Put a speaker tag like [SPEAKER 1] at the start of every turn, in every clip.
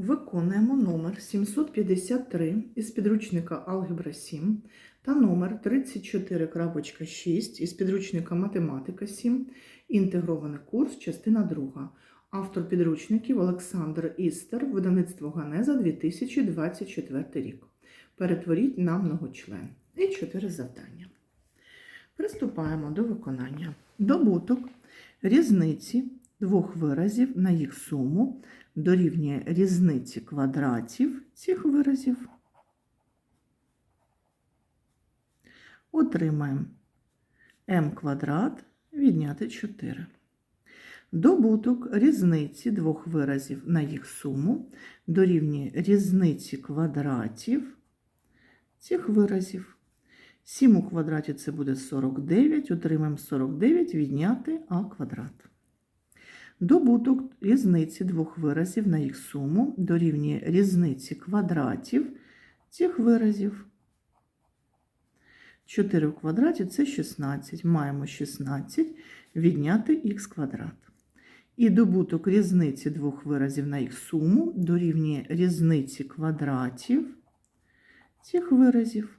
[SPEAKER 1] Виконуємо номер 753 із підручника Алгебра 7 та номер 34.6 із підручника Математика 7, інтегрований курс, частина 2. Автор підручників Олександр Істер, видавництво Ганеза 2024 рік. Перетворіть на многочлен. І чотири завдання. Приступаємо до виконання. Добуток різниці двох виразів на їх суму дорівнює різниці квадратів цих виразів. Отримаємо m квадрат відняти 4. Добуток різниці двох виразів на їх суму дорівнює різниці квадратів цих виразів. 7 у квадраті це буде 49, отримаємо 49 відняти а квадрат. Добуток різниці двох виразів на їх суму дорівнює різниці квадратів цих виразів. 4 в квадраті це 16. Маємо 16 відняти х квадрат. І добуток різниці двох виразів на їх суму дорівнює різниці квадратів цих виразів.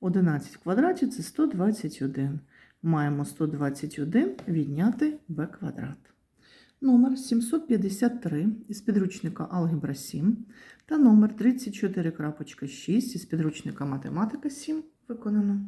[SPEAKER 1] 11 в квадраті це 121. Маємо 121 відняти b квадрат. Номер 753 із підручника Алгебра 7 та номер 34.6 із підручника Математика 7 виконано.